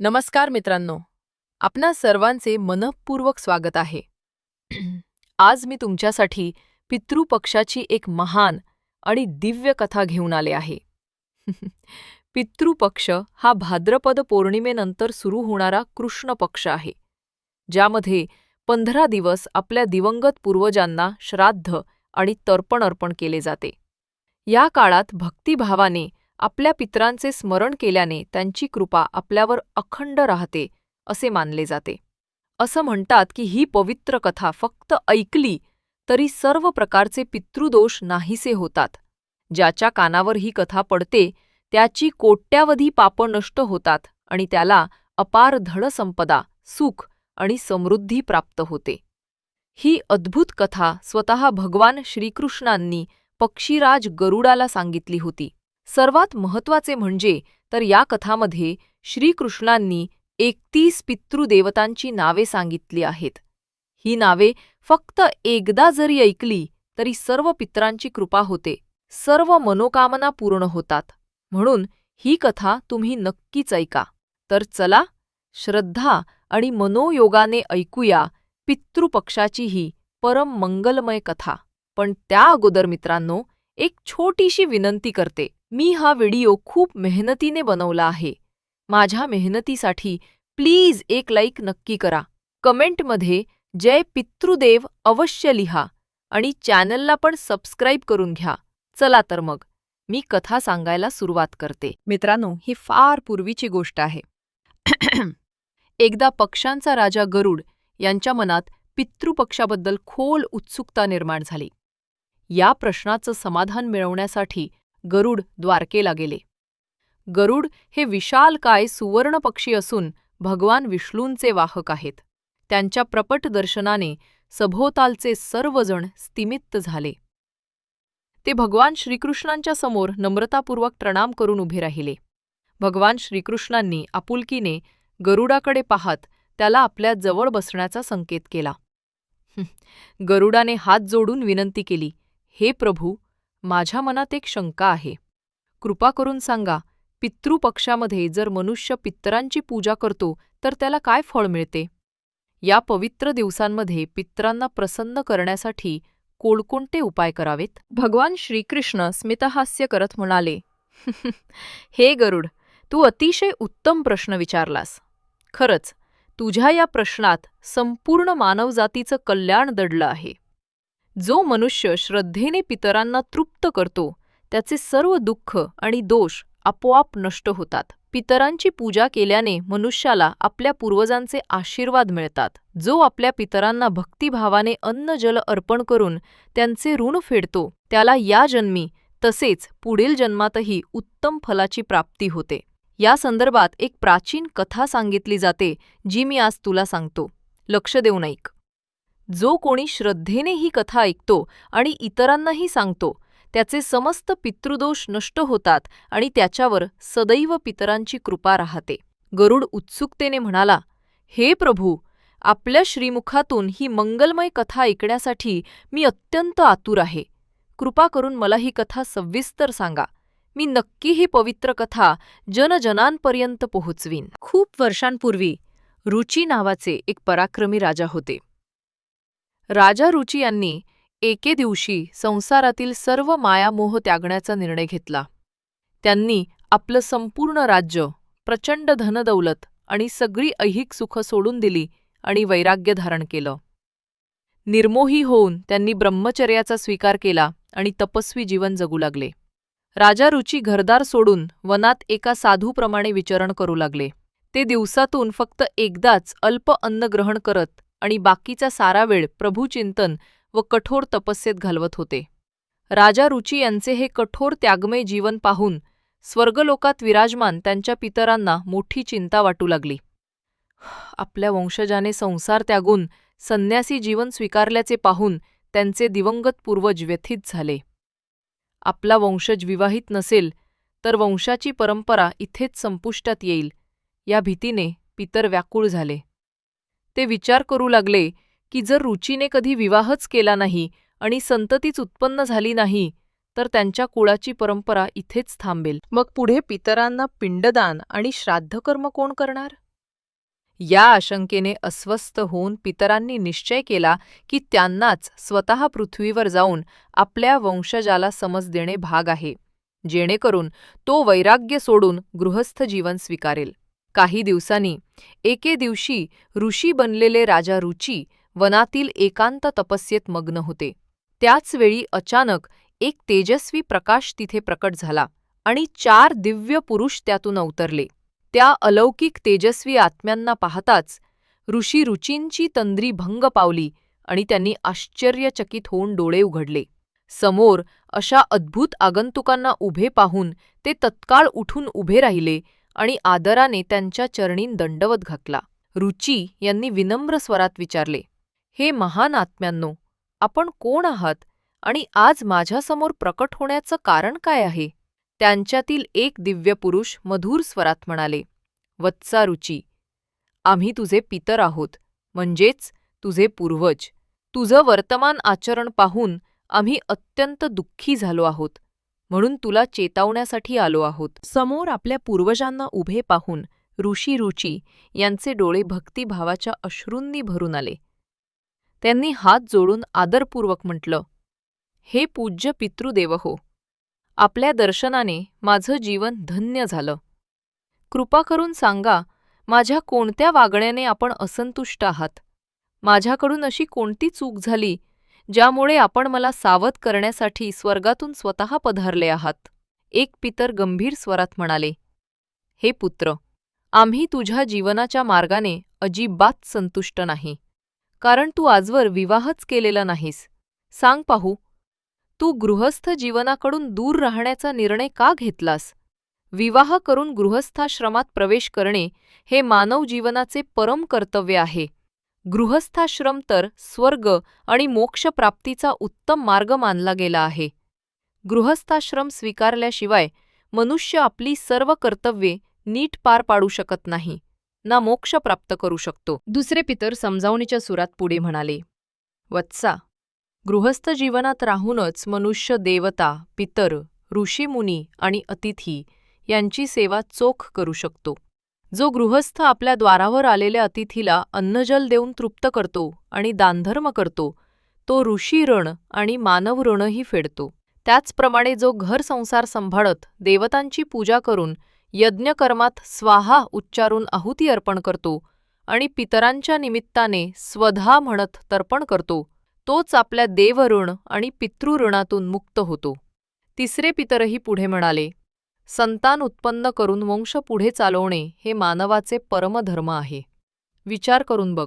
नमस्कार मित्रांनो आपणा सर्वांचे मनःपूर्वक स्वागत आहे. आज मी तुमच्यासाठी पितृपक्षाची एक महान आणि दिव्य कथा घेऊन आले आहे. पितृपक्ष हा भाद्रपद पौर्णिमेनंतर सुरू होणारा कृष्ण पक्ष आहे ज्यामध्ये पंधरा दिवस आपल्या दिवंगत पूर्वजांना श्राद्ध आणि तर्पण अर्पण केले जाते. या काळात भक्तिभावाने आपल्या पितरांचे स्मरण केल्याने त्यांची कृपा आपल्यावर अखंड राहते असे मानले जाते. असं म्हणतात की ही पवित्र कथा फक्त ऐकली तरी सर्व प्रकारचे पितृदोष नाहीसे होतात. ज्याच्या कानावर ही कथा पडते त्याची कोट्यावधी पापं नष्ट होतात आणि त्याला अपार धनसंपदा सुख आणि समृद्धी प्राप्त होते. ही अद्भुत कथा स्वतः भगवान श्रीकृष्णांनी पक्षीराज गरुडाला सांगितली होती. सर्वात महत्त्वाचे म्हणजे तर या कथामध्ये श्रीकृष्णांनी एकतीस पितृदेवतांची नावे सांगितली आहेत. ही नावे फक्त एकदा जरी ऐकली तरी सर्व पित्रांची कृपा होते. सर्व मनोकामना पूर्ण होतात. म्हणून ही कथा तुम्ही नक्कीच ऐका. तर चला श्रद्धा आणि मनोयोगाने ऐकूया पितृपक्षाची ही परम मंगलमय कथा. पण त्या अगोदर मित्रांनो एक छोटीशी विनंती करते. मी हा व्हिडिओ खूप मेहनतीने बनवला आहे. माझ्या मेहनतीसाठी प्लीज एक लाईक नक्की करा. कमेंटमध्ये जय पितृदेव अवश्य लिहा आणि चॅनलला पण सबस्क्राईब करून घ्या. चला तर मग मी कथा सांगायला सुरुवात करते. मित्रांनो ही फार पूर्वीची गोष्ट आहे. एकदा पक्षांचा राजा गरुड यांच्या मनात पितृपक्षाबद्दल खोल उत्सुकता निर्माण झाली. या प्रश्नाचं समाधान मिळवण्यासाठी गरुड द्वारकेला गेले. गरुड हे विशालकाय सुवर्ण पक्षी असून भगवान विष्णूंचे वाहक आहेत. त्यांच्या प्रपट दर्शनाने सभोवतालचे सर्वजण स्तिमित्त झाले. ते भगवान श्रीकृष्णांच्या समोर नम्रतापूर्वक प्रणाम करून उभे राहिले. भगवान श्रीकृष्णांनी आपुलकीने गरुडाकडे पाहत त्याला आपल्या जवळ बसण्याचा संकेत केला. गरुडाने हात जोडून विनंती केली हे प्रभू माझ्या मनात एक शंका आहे. कृपा करून सांगा पितृपक्षामध्ये जर मनुष्य पितरांची पूजा करतो तर त्याला काय फळ मिळते? या पवित्र दिवसांमध्ये पितरांना प्रसन्न करण्यासाठी कोणकोणते उपाय करावेत? भगवान श्रीकृष्ण स्मितहास्य करत म्हणाले हे गरुड तू अतिशय उत्तम प्रश्न विचारलास. खरंच तुझ्या या प्रश्नात संपूर्ण मानवजातीचं कल्याण दडलं आहे. जो मनुष्य श्रद्धेने पितरांना तृप्त करतो त्याचे सर्व दुःख आणि दोष आपोआप नष्ट होतात. पितरांची पूजा केल्याने मनुष्याला आपल्या पूर्वजांचे आशीर्वाद मिळतात. जो आपल्या पितरांना भक्तिभावाने अन्न जल अर्पण करून त्यांचे ऋण फेडतो त्याला या जन्मी तसेच पुढील जन्मातही उत्तम फलाची प्राप्ती होते. या संदर्भात एक प्राचीन कथा सांगितली जाते जी मी आज तुला सांगतो. लक्ष देऊन ऐक जो कोणी श्रद्धेने ही कथा ऐकतो आणि इतरांनाही सांगतो त्याचे समस्त पितृदोष नष्ट होतात आणि त्याच्यावर सदैव पितरांची कृपा राहते. गरुड उत्सुकतेने म्हणाला हे प्रभू आपल्या श्रीमुखातून ही मंगलमय कथा ऐकण्यासाठी मी अत्यंत आतुर आहे. कृपा करून मला ही कथा सविस्तर सांगा. मी नक्की ही पवित्र कथा जनजनांपर्यंत पोहोचवीन. खूप वर्षांपूर्वी रुची नावाचे एक पराक्रमी राजा होते. राजा रुची यांनी एके दिवशी संसारातील सर्व मायामोह त्यागण्याचा निर्णय घेतला. त्यांनी आपलं संपूर्ण राज्य प्रचंड धनदौलत आणि सगळी ऐहिक सुख सोडून दिली आणि वैराग्य धारण केलं. निर्मोही होऊन त्यांनी ब्रह्मचर्याचा स्वीकार केला आणि तपस्वी जीवन जगू लागले. राजा रुची घरदार सोडून वनात एका साधूप्रमाणे विचरण करू लागले. ते दिवसातून फक्त एकदाच अल्प अन्न ग्रहण करत आणि बाकीचा सारा वेळ प्रभूचिंतन व कठोर तपस्येत घालवत होते. राजा रुची यांचे हे कठोर त्यागमय जीवन पाहून स्वर्गलोकात विराजमान त्यांच्या पितरांना मोठी चिंता वाटू लागली. आपल्या वंशजाने संसार त्यागून संन्यासी जीवन स्वीकारल्याचे पाहून त्यांचे दिवंगत पूर्वज व्यथित झाले. आपला वंशज विवाहित नसेल तर वंशाची परंपरा इथेच संपुष्टात येईल या भीतीने पितर व्याकुळ झाले. ते विचार करू लागले की जर रुचीने कधी विवाहच केला नाही आणि संततीच उत्पन्न झाली नाही तर त्यांच्या कुळाची परंपरा इथेच थांबेल. मग पुढे पितरांना पिंडदान आणि श्राद्धकर्म कोण करणार? या आशंकेने अस्वस्थ होऊन पितरांनी निश्चय केला की त्यांनाच स्वतः पृथ्वीवर जाऊन आपल्या वंशजाला समज देणे भाग आहे जेणेकरून तो वैराग्य सोडून गृहस्थ जीवन स्वीकारेल. काही दिवसांनी एके दिवशी ऋषी बनलेले राजा रुची वनातील एकांत तपस्येत मग्न होते. त्याच वेळी अचानक एक तेजस्वी प्रकाश तिथे प्रकट झाला आणि चार दिव्य पुरुष त्यातून अवतरले. त्या अलौकिक तेजस्वी आत्म्यांना पाहताच ऋषी रुचींची तंद्री भंग पावली आणि त्यांनी आश्चर्यचकित होऊन डोळे उघडले. समोर अशा अद्भुत आगंतुकांना उभे पाहून ते तत्काळ उठून उभे राहिले आणि आदराने त्यांच्या चरणीन दंडवत घातला. रुची यांनी विनम्र स्वरात विचारले हे महान आत्म्यांनो आपण कोण आहात आणि आज माझ्यासमोर प्रकट होण्याचं कारण काय आहे? त्यांच्यातील एक दिव्य पुरुष मधुर स्वरात म्हणाले वत्सा रुची आम्ही तुझे पितर आहोत म्हणजेच तुझे पूर्वज. तुझं वर्तमान आचरण पाहून आम्ही अत्यंत दुःखी झालो आहोत. म्हणून तुला चेतावण्यासाठी आलो आहोत. समोर आपल्या पूर्वजांना उभे पाहून ऋषी रुची यांचे डोळे भक्तिभावाच्या अश्रूंनी भरून आले. त्यांनी हात जोडून आदरपूर्वक म्हटलं हे पूज्य पितृदेव हो आपल्या दर्शनाने माझं जीवन धन्य झालं. कृपा करून सांगा माझ्या कोणत्या वागण्याने आपण असंतुष्ट आहात? माझ्याकडून अशी कोणती चूक झाली ज्यामुळे आपण मला सावध करण्यासाठी स्वर्गातून स्वतः पधारले आहात. एक पितर गंभीर स्वरात म्हणाले हे पुत्र आम्ही तुझ्या जीवनाच्या मार्गाने अजिबात संतुष्ट नाही. कारण तू आजवर विवाहच केलेला नाहीस. सांग पाहू तू गृहस्थ जीवनाकडून दूर राहण्याचा निर्णय का घेतलास? विवाह करून गृहस्थाश्रमात प्रवेश करणे हे मानव जीवनाचे परम कर्तव्य आहे. गृहस्थाश्रम तर स्वर्ग आणि मोक्षप्राप्तीचा उत्तम मार्ग मानला गेला आहे. गृहस्थाश्रम स्वीकारल्याशिवाय मनुष्य आपली सर्व कर्तव्ये नीट पार पाडू शकत नाही ना मोक्ष प्राप्त करू शकतो. दुसरे पितर समजावणीच्या सुरात पुढे म्हणाले वत्सा गृहस्थ जीवनात राहूनच मनुष्य देवता पितर ऋषीमुनी आणि अतिथी यांची सेवा चोख करू शकतो. जो गृहस्थ आपल्या द्वारावर आलेल्या अतिथीला अन्नजल देऊन तृप्त करतो आणि दानधर्म करतो तो ऋषी ऋण आणि मानव ऋणही फेडतो. त्याचप्रमाणे जो घर संसार सांभाळत देवतांची पूजा करून यज्ञकर्मात स्वाहा उच्चारून आहुती अर्पण करतो आणि पितरांच्या निमित्ताने स्वधा म्हणत तर्पण करतो तोच आपल्या देवऋण आणि पितृऋणातून मुक्त होतो. तिसरे पितरही पुढे म्हणाले संतान उत्पन्न करून वंश पुढे चालवणे हे मानवाचे परमधर्म आहे. विचार करून बघ.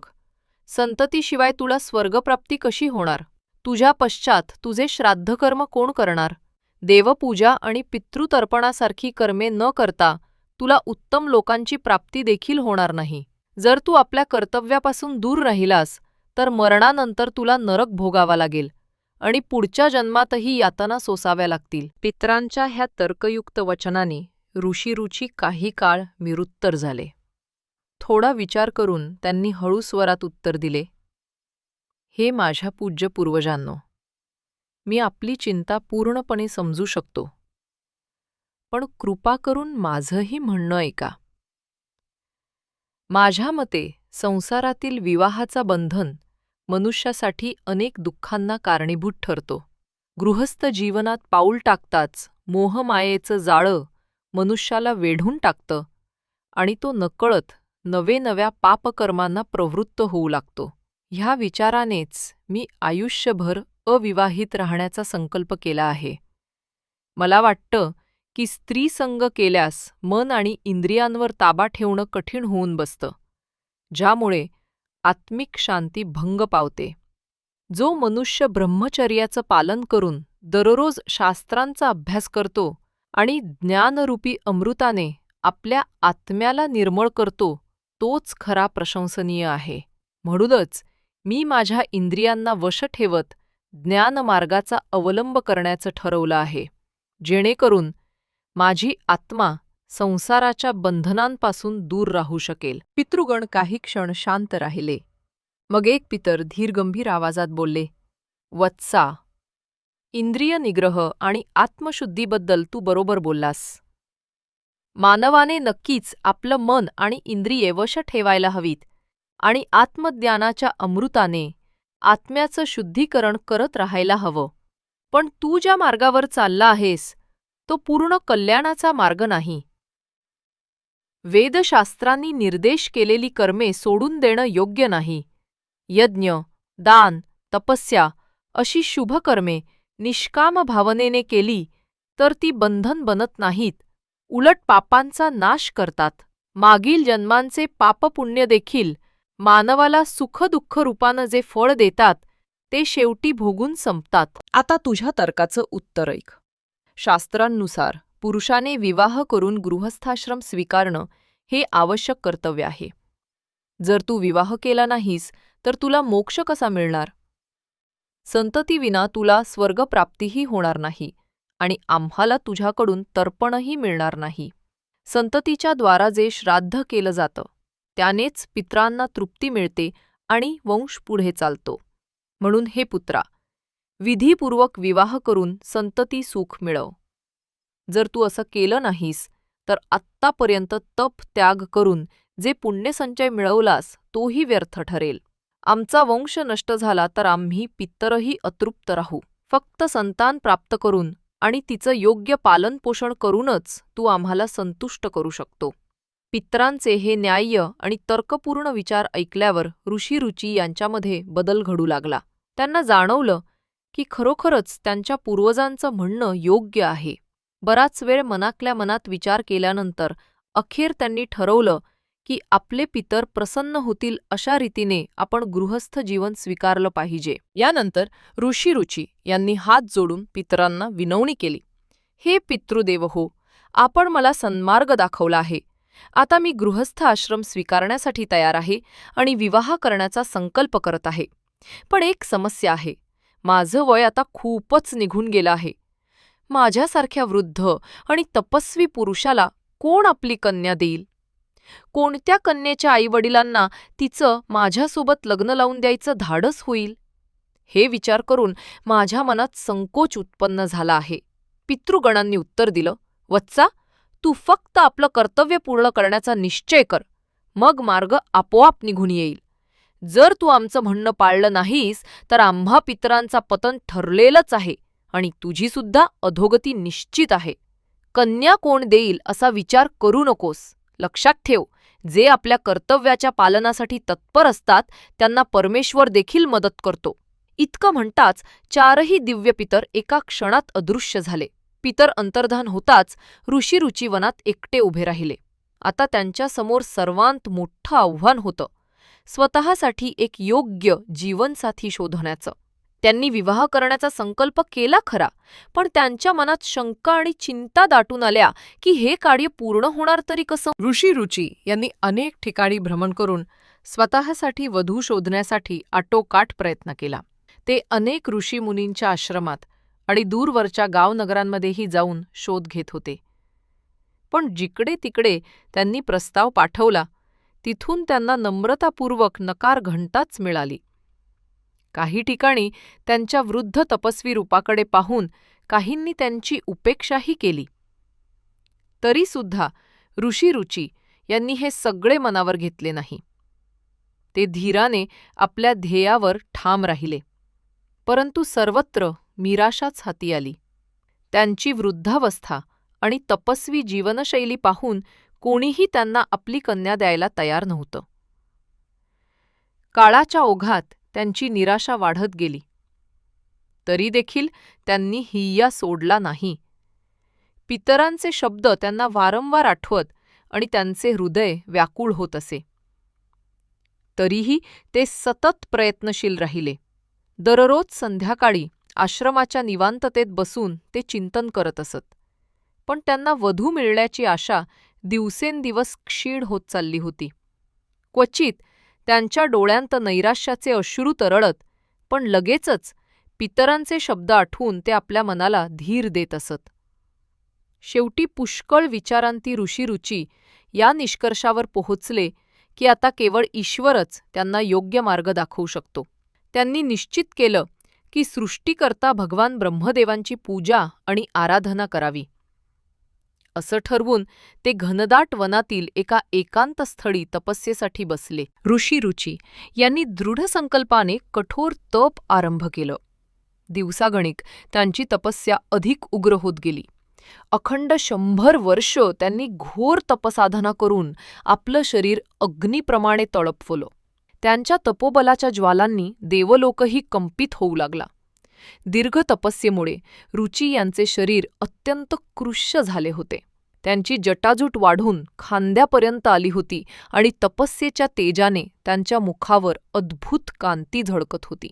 संततीशिवाय तुला स्वर्गप्राप्ती कशी होणार? तुझ्या पश्चात तुझे श्राद्धकर्म कोण करणार? देवपूजा आणि पितृतर्पणासारखी कर्मे न करता तुला उत्तम लोकांची प्राप्ती देखील होणार नाही. जर तू आपल्या कर्तव्यापासून दूर राहिलास तर मरणानंतर तुला नरक भोगावा लागेल. आणि पुढच्या जन्मातही यातना सोसाव्या लागतील. पित्रांच्या ह्या तर्कयुक्त वचनाने ऋषीरुची काही काळ निरुत्तर झाले. थोडा विचार करून त्यांनी हळू स्वरात उत्तर दिले हे माझ्या पूज्य पूर्वजांनो मी आपली चिंता पूर्णपणे समजू शकतो. पण कृपा करून माझंही म्हणणं ऐका. माझ्या मते संसारातील विवाहाचा बंधन मनुष्यासाठी अनेक दुःखांना कारणीभूत ठरतो. गृहस्थ जीवनात पाऊल टाकताच मोहमायेचं जाळं मनुष्याला वेढून टाकतं आणि तो नकळत नवे नव्या पापकर्मांना प्रवृत्त होऊ लागतो. ह्या विचारानेच मी आयुष्यभर अविवाहित राहण्याचा संकल्प केला आहे. मला वाटतं की स्त्रीसंग केल्यास मन आणि इंद्रियांवर ताबा ठेवणं कठीण होऊन बसतं. ज्यामुळे आत्मिक शांती भंग पावते. जो मनुष्य ब्रह्मचर्याचं पालन करून दररोज शास्त्रांचा अभ्यास करतो आणि ज्ञानरूपी अमृताने आपल्या आत्म्याला निर्मळ करतो तोच खरा प्रशंसनीय आहे. म्हणूनच मी माझ्या इंद्रियांना वश ठेवत ज्ञानमार्गाचा अवलंब करण्याचं ठरवलं आहे. जेणेकरून माझी आत्मा संसाराच्या बंधनांपासून दूर राहू शकेल. पितृगण काही क्षण शांत राहिले. मग एक पितर धीरगंभीर आवाजात बोलले वत्सा इंद्रिय निग्रह आणि आत्मशुद्धीबद्दल तू बरोबर बोललास. मानवाने नक्कीच आपलं मन आणि इंद्रिये वश ठेवायला हवीत आणि आत्मज्ञानाच्या अमृताने आत्म्याचं शुद्धीकरण करत राहायला हवं. पण तू ज्या मार्गावर चालला आहेस तो पूर्ण कल्याणाचा मार्ग नाही. वेदशास्त्रांनी निर्देश केलेली कर्मे सोडून देणं योग्य नाही. यज्ञ दान तपस्या अशी शुभकर्मे निष्काम भावनेने केली तर ती बंधन बनत नाहीत. उलट पापांचा नाश करतात. मागील जन्मांचे पापपुण्य देखील मानवाला सुखदुःख रूपानं जे फळ देतात ते शेवटी भोगून संपतात. आता तुझ्या तर्काचं उत्तर ऐक. शास्त्रांनुसार पुरुषाने विवाह करून गृहस्थाश्रम स्वीकारणं हे आवश्यक कर्तव्य आहे. जर तू विवाह केला नाहीस तर तुला मोक्ष कसा मिळणार? संततीविना तुला स्वर्गप्राप्तीही होणार नाही आणि आम्हाला तुझ्याकडून तर्पणही मिळणार नाही. संततीच्या द्वारा जे श्राद्ध केलं जातं त्यानेच पित्रांना तृप्ती मिळते आणि वंश पुढे चालतो. म्हणून हे पुत्रा विधीपूर्वक विवाह करून संतती सुख मिळव. जर तू असं केलं नाहीस तर आत्तापर्यंत तप त्याग करून जे पुण्यसंचय मिळवलास तोही व्यर्थ ठरेल. आमचा वंश नष्ट झाला तर आम्ही पित्तरही अतृप्त राहू. फक्त संतान प्राप्त करून आणि तिचं योग्य पालनपोषण करूनच तू आम्हाला संतुष्ट करू शकतो. पित्रांचे हे न्याय्य आणि तर्कपूर्ण विचार ऐकल्यावर ऋषीरुची यांच्यामध्ये बदल घडू लागला. त्यांना जाणवलं की खरोखरच त्यांच्या पूर्वजांचं म्हणणं योग्य आहे. बराच वेळ मनातल्या मनात विचार केल्यानंतर अखेर त्यांनी ठरवलं की आपले पितर प्रसन्न होतील अशा रीतीने आपण गृहस्थ जीवन स्वीकारलं पाहिजे. यानंतर ऋषी रुची यांनी हात जोडून पितरांना विनवणी केली. हे पितृदेव हो आपण मला सन्मार्ग दाखवला आहे. आता मी गृहस्थ आश्रम स्वीकारण्यासाठी तयार आहे आणि विवाह करण्याचा संकल्प करत आहे. पण एक समस्या आहे. माझं वय आता खूपच निघून गेलं आहे. माझ्यासारख्या वृद्ध आणि तपस्वी पुरुषाला कोण आपली कन्या देईल? कोणत्या कन्येच्या आईवडिलांना तिचं माझ्यासोबत लग्न लावून द्यायचं धाडस होईल? हे विचार करून माझ्या मनात संकोच उत्पन्न झाला आहे. पितृगणांनी उत्तर दिलं वत्सा तू फक्त आपलं कर्तव्य पूर्ण करण्याचा निश्चय कर. मग मार्ग आपोआप निघून येईल. जर तू आमचं म्हणणं पाळलं नाहीस तर आम्हा पितरांचा पतन ठरलेलंच आहे. आणि तुझीसुद्धा अधोगती निश्चित आहे. कन्या कोण देईल असा विचार करू नकोस. लक्षात ठेव जे आपल्या कर्तव्याच्या पालनासाठी तत्पर असतात त्यांना परमेश्वर देखील मदत करतो. इतकं म्हणताच चारही दिव्य पितर एका क्षणात अदृश्य झाले. पितर अंतर्धान होताच ऋषी वनात एकटे उभे राहिले. आता त्यांच्यासमोर सर्वांत मोठं आव्हान होतं. स्वतःसाठी एक योग्य जीवनसाथी शोधण्याचं. त्यांनी विवाह करण्याचा संकल्प केला खरा पण त्यांच्या मनात शंका आणि चिंता दाटून आल्या की हे कार्य पूर्ण होणार तरी कसं? ऋषी रुची यांनी अनेक ठिकाणी भ्रमण करून स्वतःसाठी वधू शोधण्यासाठी आटोकाट प्रयत्न केला. ते अनेक ऋषीमुनींच्या आश्रमात आणि दूरवरच्या गावनगरांमध्येही जाऊन शोध घेत होते. पण जिकडे तिकडे त्यांनी प्रस्ताव पाठवला तिथून त्यांना नम्रतापूर्वक नकार घंटाच मिळाली. काही ठिकाणी त्यांच्या वृद्ध तपस्वी रूपाकडे पाहून काहींनी त्यांची उपेक्षाही केली. तरीसुद्धा ऋषीरुची यांनी हे सगळे मनावर घेतले नाही. ते धीराने आपल्या ध्येयावर ठाम राहिले. परंतु सर्वत्र निराशाच हाती आली. त्यांची वृद्धावस्था आणि तपस्वी जीवनशैली पाहून कोणीही त्यांना आपली कन्या द्यायला तयार नव्हतं. काळाच्या ओघात त्यांची निराशा वाढत गेली. तरी देखील त्यांनी हिय्या सोडला नाही. पितरांचे शब्द त्यांना वारंवार आठवत आणि त्यांचे हृदय व्याकुळ होत असे. तरीही ते सतत प्रयत्नशील राहिले. दररोज संध्याकाळी आश्रमाच्या निवांततेत बसून ते चिंतन करत असत. पण त्यांना वधू मिळण्याची आशा दिवसेंदिवस क्षीण होत चालली होती. क्वचित त्यांच्या डोळ्यांत नैराश्याचे अश्रू तरळत पण लगेचच पितरांचे शब्द आठवून ते आपल्या मनाला धीर देत असत. शेवटी पुष्कळ विचारांती ऋषीरुची या निष्कर्षावर पोहोचले की आता केवळ ईश्वरच त्यांना योग्य मार्ग दाखवू शकतो. त्यांनी निश्चित केलं की सृष्टीकर्ता भगवान ब्रह्मदेवांची पूजा आणि आराधना करावी. असं ठरवून ते घनदाट वनातील एका एकांत स्थळी तपस्येसाठी बसले. ऋषी रुची यांनी दृढ संकल्पाने कठोर तप आरंभ केलं. दिवसागणिक त्यांची तपस्या अधिक उग्र होत गेली. अखंड शंभर वर्ष त्यांनी घोर तपसाधना करून आपलं शरीर अग्नीप्रमाणे तळपवलं. त्यांच्या तपोबलाच्या ज्वालांनी देवलोकही कंपित होऊ लागला. दीर्घ तपस्येमुळे रुची यांचे शरीर अत्यंत कृश झाले होते. त्यांची जटाजूट वाढून खांद्यापर्यंत आली होती आणि तपस्येच्या तेजाने त्यांच्या मुखावर अद्भुत कांती झळकत होती.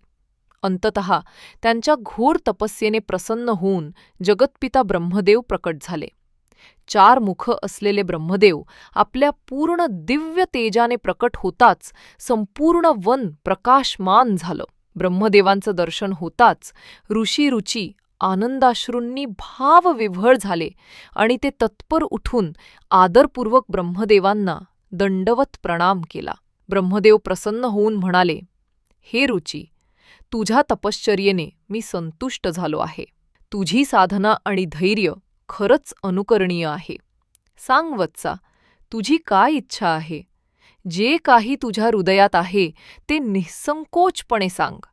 अंततः त्यांच्या घोर तपस्येने प्रसन्न होऊन जगतपिता ब्रह्मदेव प्रकट झाले. चार मुख असलेले ब्रह्मदेव आपल्या पूर्ण दिव्य तेजाने प्रकट होताच संपूर्ण वन प्रकाशमान झालं. ब्रह्मदेवांचं दर्शन होताच ऋषी रुची आनंदाश्रूंनी भावविव्हळ झाले आणि ते तत्पर उठून आदरपूर्वक ब्रह्मदेवांना दंडवत प्रणाम केला. ब्रह्मदेव प्रसन्न होऊन म्हणाले हे रुची तुझ्या तपश्चर्येने मी संतुष्ट झालो आहे. तुझी साधना आणि धैर्य खरंच अनुकरणीय आहे. सांग वत्सा तुझी काय इच्छा आहे? जे काही तुझ्या हृदयात आहे ते निःसंकोचपणे सांग.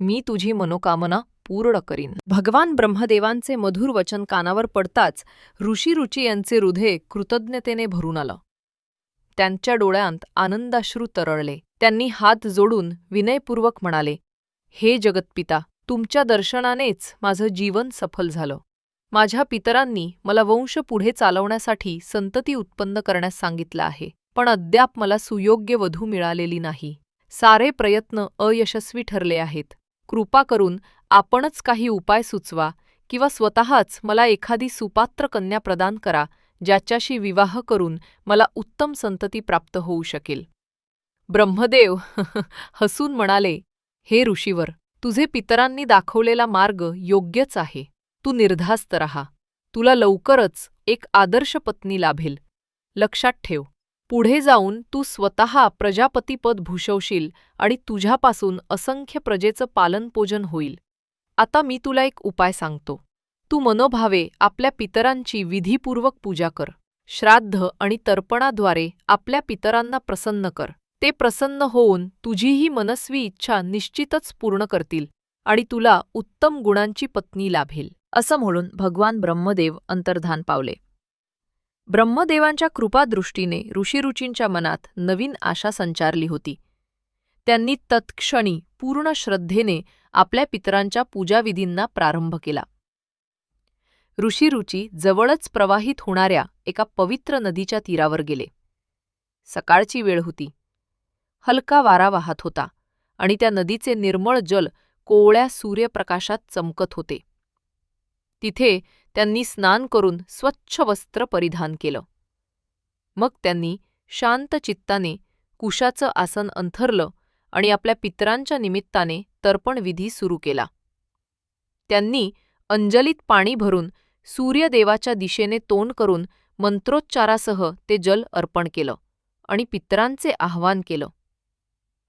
मी तुझी मनोकामना पूर्ण करीन. भगवान ब्रह्मदेवांचे मधुर वचन कानावर पडताच ऋषी रुची यांचे हृदय कृतज्ञतेने भरून आलं. त्यांच्या डोळ्यांत आनंदाश्रू तरळले. त्यांनी हात जोडून विनयपूर्वक म्हणाले हे जगतपिता तुमच्या दर्शनानेच माझं जीवन सफल झालं. माझ्या पितरांनी मला वंश पुढे चालवण्यासाठी संतती उत्पन्न करण्यास सांगितलं आहे. पण अद्याप मला सुयोग्य वधू मिळालेली नाही. सारे प्रयत्न अयशस्वी ठरले आहेत. कृपा करून आपणच काही उपाय सुचवा किंवा स्वतःच मला एखादी सुपात्र कन्या प्रदान करा ज्याच्याशी विवाह करून मला उत्तम संतती प्राप्त होऊ शकेल. ब्रह्मदेव हसून म्हणाले हे ऋषीवर तुझे पितरांनी दाखवलेला मार्ग योग्यच आहे. तू निर्धास्त रहा. तुला लवकरच एक आदर्श पत्नी लाभेल. लक्षात ठेव. पुढे जाऊन तू स्वतः प्रजापतीपद भूषवशील आणि तुझ्यापासून असंख्य प्रजेचं पालनपोजन होईल. आता मी तुला एक उपाय सांगतो. तू मनोभावे आपल्या पितरांची विधीपूर्वक पूजा कर. श्राद्ध आणि तर्पणाद्वारे आपल्या पितरांना प्रसन्न कर. ते प्रसन्न होऊन तुझीही मनस्वी इच्छा निश्चितच पूर्ण करतील आणि तुला उत्तम गुणांची पत्नी लाभेल. असं म्हणून भगवान ब्रह्मदेव अंतर्धान पावले. ब्रह्मदेवांच्या कृपादृष्टीने ऋषीरुचींच्या मनात नवीन आशा संचारली होती. त्यांनी तत्क्षणी पूर्ण श्रद्धेने आपल्या पितरांच्या पूजाविधींना प्रारंभ केला. ऋषीरुची जवळच प्रवाहित होणाऱ्या एका पवित्र नदीच्या तीरावर गेले. सकाळची वेळ होती. हलका वारा वाहत होता आणि त्या नदीचे निर्मळ जल कोवळ्या सूर्यप्रकाशात चमकत होते. तिथे त्यांनी स्नान करून स्वच्छ वस्त्र परिधान केलं. मग त्यांनी शांत चित्ताने कुशाचं आसन अंथरलं आणि आपल्या पितरांच्या निमित्ताने तर्पणविधी सुरू केला. त्यांनी अंजलीत पाणी भरून सूर्यदेवाच्या दिशेने तोंड करून मंत्रोच्चारासह ते जल अर्पण केलं आणि पितरांचे आवाहन केलं.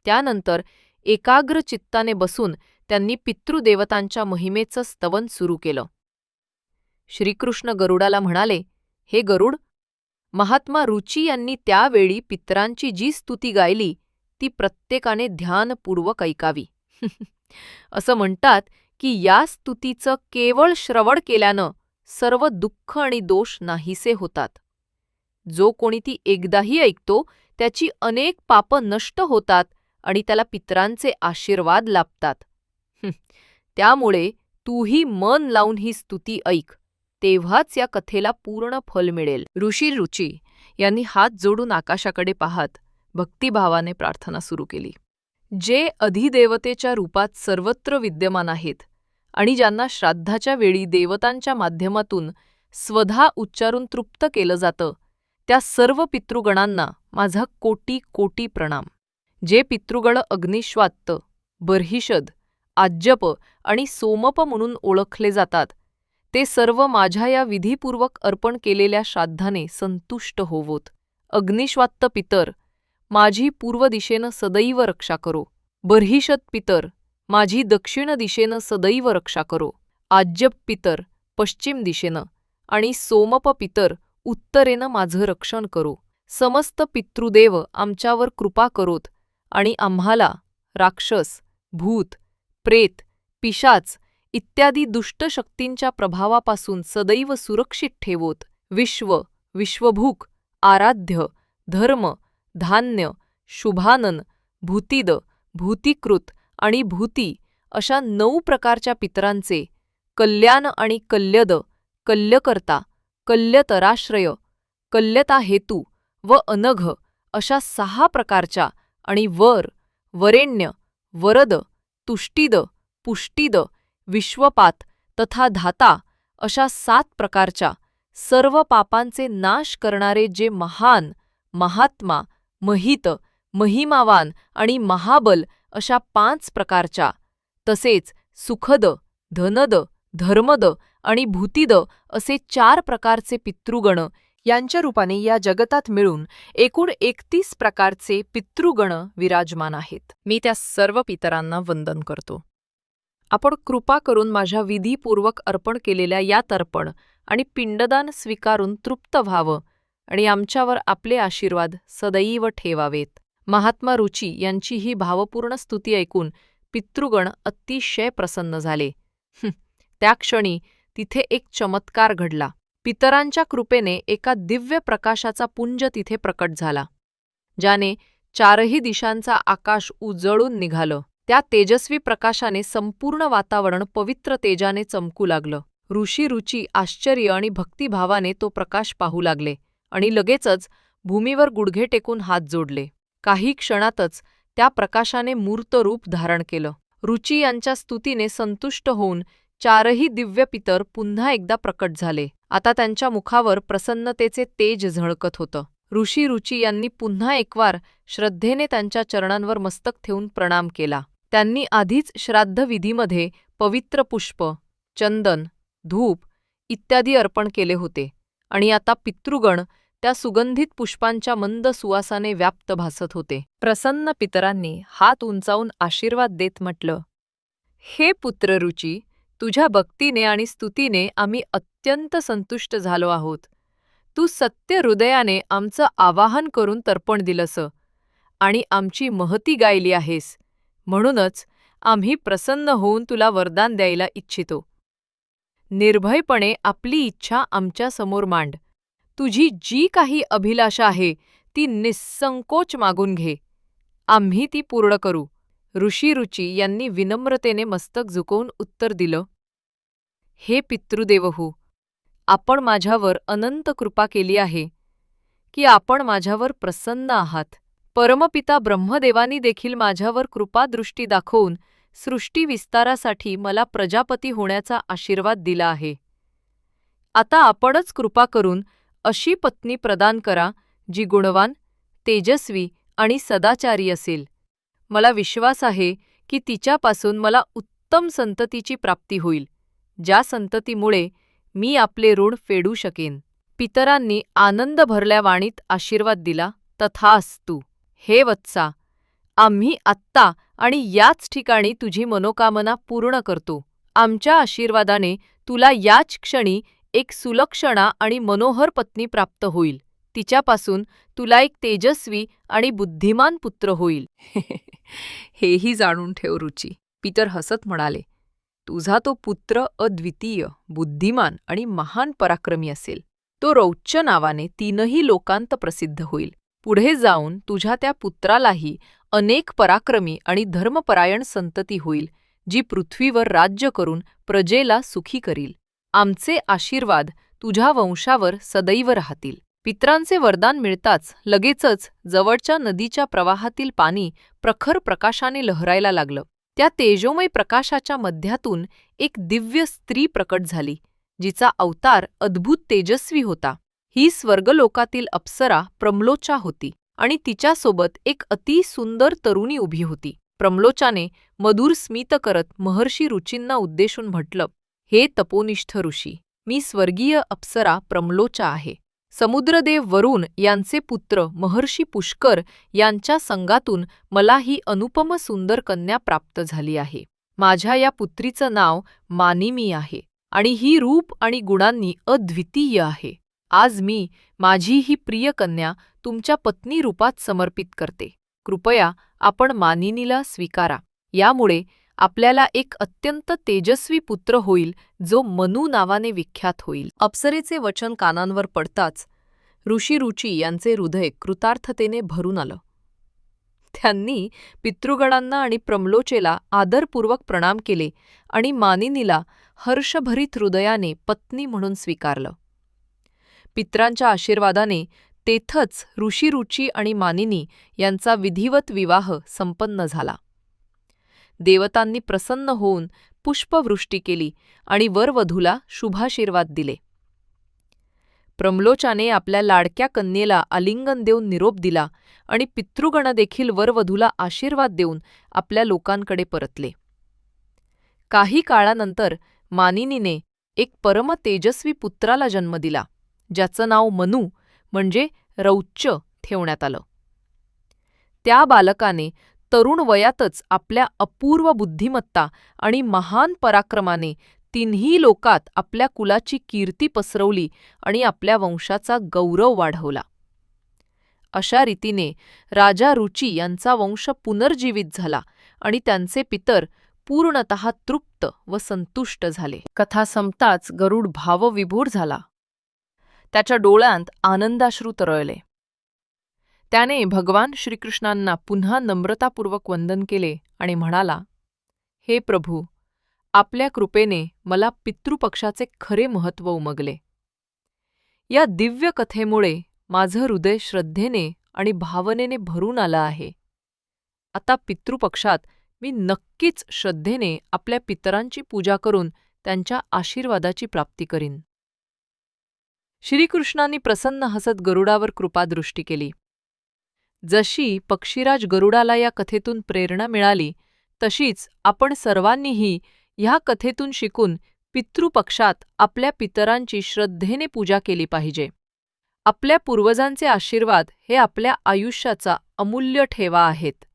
त्यानंतर एकाग्र चित्ताने बसून त्यांनी पितृदेवतांच्या महिमेचं स्तवन सुरू केलं. श्रीकृष्ण गरुडाला म्हणाले हे गरुड महात्मा रुची यांनी त्यावेळी पितरांची जी स्तुती गायली ती प्रत्येकाने ध्यानपूर्वक ऐकावी. असं म्हणतात की या स्तुतीचं केवळ श्रवण केल्यानं सर्व दुःख आणि दोष नाहीसे होतात. जो कोणी ती एकदाही ऐकतो त्याची अनेक पापं नष्ट होतात आणि त्याला पित्रांचे आशीर्वाद लाभतात. त्यामुळे तूही मन लावून ही स्तुती ऐक. तेव्हाच या कथेला पूर्ण फल मिळेल. ऋषी रुची यांनी हात जोडून आकाशाकडे पाहत भक्तिभावाने प्रार्थना सुरू केली. जे अधिदेवतेच्या रूपात सर्वत्र विद्यमान आहेत आणि ज्यांना श्राद्धाच्या वेळी देवतांच्या माध्यमातून स्वधा उच्चारून तृप्त केलं जातं त्या सर्व पितृगणांना माझा कोटी कोटी प्रणाम. जे पितृगण अग्निश्वात्त बर्हिषद आज्यप आणि सोमप म्हणून ओळखले जातात ते सर्व माझ्या या विधीपूर्वक अर्पण केलेल्या श्राद्धाने संतुष्ट होवोत. अग्निश्वात्त पितर माझी पूर्व दिशेनं सदैव रक्षा करो. बर्हिषत पितर माझी दक्षिण दिशेनं सदैव रक्षा करो. आज्यप पितर पश्चिम दिशेनं आणि सोमप पितर उत्तरेनं माझं रक्षण करो. समस्त पितृदेव आमच्यावर कृपा करोत आणि आम्हाला राक्षस भूत प्रेत पिशाच इत्यादी दुष्ट शक्तींच्या प्रभावापासून सदैव सुरक्षित ठेवोत. विश्व विश्वभूक आराध्य धर्म धान्य शुभानन भूतिद भूतिकृत आणि भूती अशा नऊ प्रकारच्या पितरांचे कल्याण आणि कल्यद कल्यकर्ता कल्यतराश्रय कल्यता हेतू व अनघ अशा सहा प्रकारच्या आणि वर वरेण्य वरद तुष्टीद पुष्टीद विश्वपात तथा धाता अशा सात प्रकारच्या सर्व पापांचे नाश करणारे जे महान महात्मा महित महिमावान आणि महाबल अशा पाच प्रकारच्या तसेच सुखद धनद धर्मद आणि भूतिद असे चार प्रकारचे पितृगण यांच्या रूपाने या जगतात मिळून एकूण एकतीस प्रकारचे पितृगण विराजमान आहेत. मी त्या सर्व पितरांना वंदन करतो. आपण कृपा करून माझ्या विधीपूर्वक अर्पण केलेल्या या तर्पण आणि पिंडदान स्वीकारून तृप्त व्हावं आणि आमच्यावर आपले आशीर्वाद सदैव ठेवावेत. महात्मा रुची यांची ही भावपूर्ण स्तुती ऐकून पितृगण अतिशय प्रसन्न झाले. त्या क्षणी तिथे एक चमत्कार घडला. पितरांच्या कृपेने एका दिव्य प्रकाशाचा पुंज तिथे प्रकट झाला. ज्याने चारही दिशांचा आकाश उजळून निघालं. त्या तेजस्वी प्रकाशाने संपूर्ण वातावरण पवित्र तेजाने चमकू लागलं. ऋषी रुची आश्चर्य आणि भक्तिभावाने तो प्रकाश पाहू लागले आणि लगेचच भूमीवर गुडघे टेकून हात जोडले. काही क्षणातच त्या प्रकाशाने मूर्त रूप धारण केलं. रुची यांच्या स्तुतीने संतुष्ट होऊन चारही दिव्य पितर पुन्हा एकदा प्रकट झाले. आता त्यांच्या मुखावर प्रसन्नतेचे तेज झळकत होतं. ऋषी रुची यांनी पुन्हा एकवार श्रद्धेने त्यांच्या चरणांवर मस्तक ठेवून प्रणाम केला. त्यांनी आधीच श्राद्धविधीमध्ये पवित्र पुष्प चंदन धूप इत्यादी अर्पण केले होते आणि आता पितृगण त्या सुगंधित पुष्पांच्या मंद सुवासाने व्याप्त भासत होते. प्रसन्न पितरांनी हात उंचावून आशीर्वाद देत म्हटलं हे पुत्र रुची तुझ्या भक्तीने आणि स्तुतीने आम्ही अत्यंत संतुष्ट झालो आहोत. तू सत्य हृदयाने आमचं आवाहन करून तर्पण दिलंस आणि आमची महती गायली आहेस. म्हणूनच आम्ही प्रसन्न होऊन तुला वरदान द्यायला इच्छितो. निर्भयपणे आपली इच्छा आमच्यासमोर मांड. तुझी जी काही अभिलाषा आहे ती निस्संकोच मागून घे. आम्ही ती पूर्ण करू. ऋषी रुची यांनी विनम्रतेने मस्तक झुकवून उत्तर दिलं. हे पितृदेवहू हो, आपण माझ्यावर अनंत कृपा केली आहे की आपण माझ्यावर प्रसन्न आहात. परमपिता ब्रह्मदेवानी देखील माझ्यावर कृपादृष्टी दाखवून सृष्टी विस्तारासाठी मला प्रजापती होण्याचा आशीर्वाद दिला आहे. आता आपणच कृपा करून अशी पत्नी प्रदान करा जी गुणवान तेजस्वी आणि सदाचारी असेल. मला विश्वास आहे की तिच्यापासून मला उत्तम संततीची प्राप्ती होईल ज्या संततीमुळे मी आपले ऋण फेडू शकेन. पितरांनी आनंद भरल्या वाणीत आशीर्वाद दिला तथास्तु हे वत्सा आम्ही आत्ता आणि याच ठिकाणी तुझी मनोकामना पूर्ण करतो. आमच्या आशीर्वादाने तुला याच क्षणी एक सुलक्षणा आणि मनोहर पत्नी प्राप्त होईल. तिच्यापासून तुला एक तेजस्वी आणि बुद्धिमान पुत्र होईल. हेही जाणून ठेव रुची. पितर हसत म्हणाले तुझा तो पुत्र अद्वितीय बुद्धिमान आणि महान पराक्रमी असेल. तो रौच्च नावाने तीनही लोकांत प्रसिद्ध होईल. पुढे जाऊन तुझ्या त्या पुत्रालाही अनेक पराक्रमी आणि धर्मपरायण संतती होईल जी पृथ्वीवर राज्य करून प्रजेला सुखी करील. आमचे आशीर्वाद तुझ्या वंशावर सदैव राहतील. पित्रांचे वरदान मिळताच लगेचच जवळच्या नदीच्या प्रवाहातील पाणी प्रखर प्रकाशाने लहरायला लागलं. त्या तेजोमय प्रकाशाच्या मध्यातून एक दिव्य स्त्री प्रकट झाली जिचा अवतार अद्भुत तेजस्वी होता. ही स्वर्गलोकातील अप्सरा प्रम्लोचा होती आणि तिच्यासोबत एक अति सुंदर तरुणी उभी होती. प्रम्लोचाने मधुर स्मित करत महर्षी रुचींना उद्देशून म्हटलं हे तपोनिष्ठ ऋषी मी स्वर्गीय अप्सरा प्रम्लोचा आहे. समुद्रदेव वरुण यांचे पुत्र महर्षी पुष्कर यांच्या संगातून मला ही अनुपम सुंदर कन्या प्राप्त झाली आहे. माझ्या या पुत्रीचं नाव मानिमी आहे आणि ही रूप आणि गुणांनी अद्वितीय आहे. आज मी माझी ही प्रिय कन्या तुमच्या पत्नी रूपात समर्पित करते. कृपया आपण मानिनीला स्वीकारा. यामुळे आपल्याला एक अत्यंत तेजस्वी पुत्र होईल जो मनू नावाने विख्यात होईल. अप्सरेचे वचन कानांवर पडताच ऋषी रुची यांचे हृदय कृतार्थतेने भरून आलं. त्यांनी पितृगणांना आणि प्रमलोचेला आदरपूर्वक प्रणाम केले आणि मानिनीला हर्षभरीत हृदयाने पत्नी म्हणून स्वीकारलं. पित्रांच्या आशीर्वादाने तेथच ऋषीरुची आणि मानिनी यांचा विधिवत विवाह संपन्न झाला. देवतांनी प्रसन्न होऊन पुष्पवृष्टी केली आणि वरवधूला शुभाशीर्वाद दिले. प्रमलोचाने आपल्या लाडक्या कन्येला आलिंगन देऊन निरोप दिला आणि पितृगण देखील वरवधूला आशीर्वाद देऊन आपल्या लोकांकडे परतले. काही काळानंतर मानिनीने एक परम तेजस्वी पुत्राला जन्म दिला. ज्याचं नाव मनू म्हणजे रौच्च ठेवण्यात आलं. त्या बालकाने तरुण वयातच आपल्या अपूर्व बुद्धिमत्ता आणि महान पराक्रमाने तिन्ही लोकात आपल्या कुलाची कीर्ती पसरवली आणि आपल्या वंशाचा गौरव वाढवला. अशा रीतीने राजा रुची यांचा वंश पुनर्जीवित झाला आणि त्यांचे पितर पूर्णत तृप्त व संतुष्ट झाले. कथा संपताच गरुड भावविभोर झाला. त्याच्या डोळ्यांत आनंदाश्रू तरळले. त्याने भगवान श्रीकृष्णांना पुन्हा नम्रतापूर्वक वंदन केले आणि म्हणाला हे प्रभू आपल्या कृपेने मला पितृपक्षाचे खरे महत्त्व उमगले. या दिव्य कथेमुळे माझं हृदय श्रद्धेने आणि भावनेने भरून आलं आहे. आता पितृपक्षात मी नक्कीच श्रद्धेने आपल्या पितरांची पूजा करून त्यांच्या आशीर्वादाची प्राप्ती करीन. श्रीकृष्णांनी प्रसन्न हसत गरुडावर कृपादृष्टी केली. जशी पक्षीराज गरुडाला या कथेतून प्रेरणा मिळाली तशीच आपण सर्वांनीही ह्या कथेतून शिकून पितृपक्षात आपल्या पितरांची श्रद्धेने पूजा केली पाहिजे. आपल्या पूर्वजांचे आशीर्वाद हे आपल्या आयुष्याचा अमूल्य ठेवा आहेत.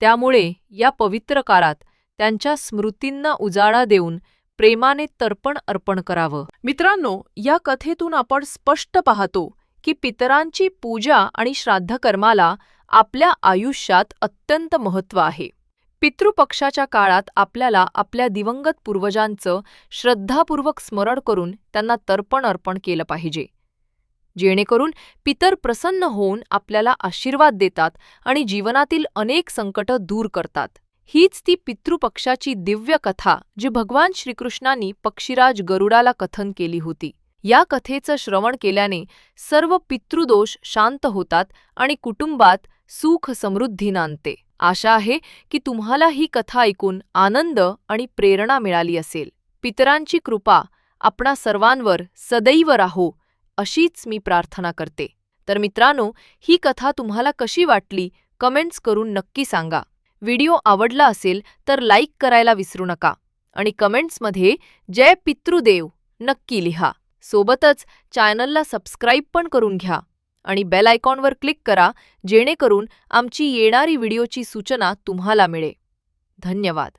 त्यामुळे या पवित्र काळात त्यांच्या स्मृतींना उजाळा देऊन प्रेमाने तर्पण अर्पण करावं. मित्रांनो या कथेतून आपण स्पष्ट पाहतो की पितरांची पूजा आणि श्राद्धकर्माला आपल्या आयुष्यात अत्यंत महत्त्व आहे. पितृपक्षाच्या काळात आपल्याला आपल्या दिवंगत पूर्वजांचं श्रद्धापूर्वक स्मरण करून त्यांना तर्पण अर्पण केलं पाहिजे. जेणेकरून पितर प्रसन्न होऊन आपल्याला आशीर्वाद देतात आणि जीवनातील अनेक संकटं दूर करतात. हीच ती पितृपक्षाची दिव्य कथा जी भगवान श्रीकृष्णांनी पक्षीराज गरुडाला कथन केली होती. या कथेचं श्रवण केल्याने सर्व पितृदोष शांत होतात आणि कुटुंबात सुख समृद्धी नांदते. आशा आहे की तुम्हाला ही कथा ऐकून आनंद आणि प्रेरणा मिळाली असेल. पितरांची कृपा आपणा सर्वांवर सदैव राहो अशीच मी प्रार्थना करते. तर मित्रांनो ही कथा तुम्हाला कशी वाटली? कमेंट्स करून नक्की सांगा. व्हिडिओ आवडला असेल तर लाईक करायला विसरू नका आणि कमेंट्समध्ये जय पितृदेव नक्की लिहा. सोबतच चॅनलला सबस्क्राईब पण करून घ्या आणि बेल आयकॉनवर क्लिक करा जेणेकरून आमची येणारी व्हिडिओची सूचना तुम्हाला मिळे धन्यवाद.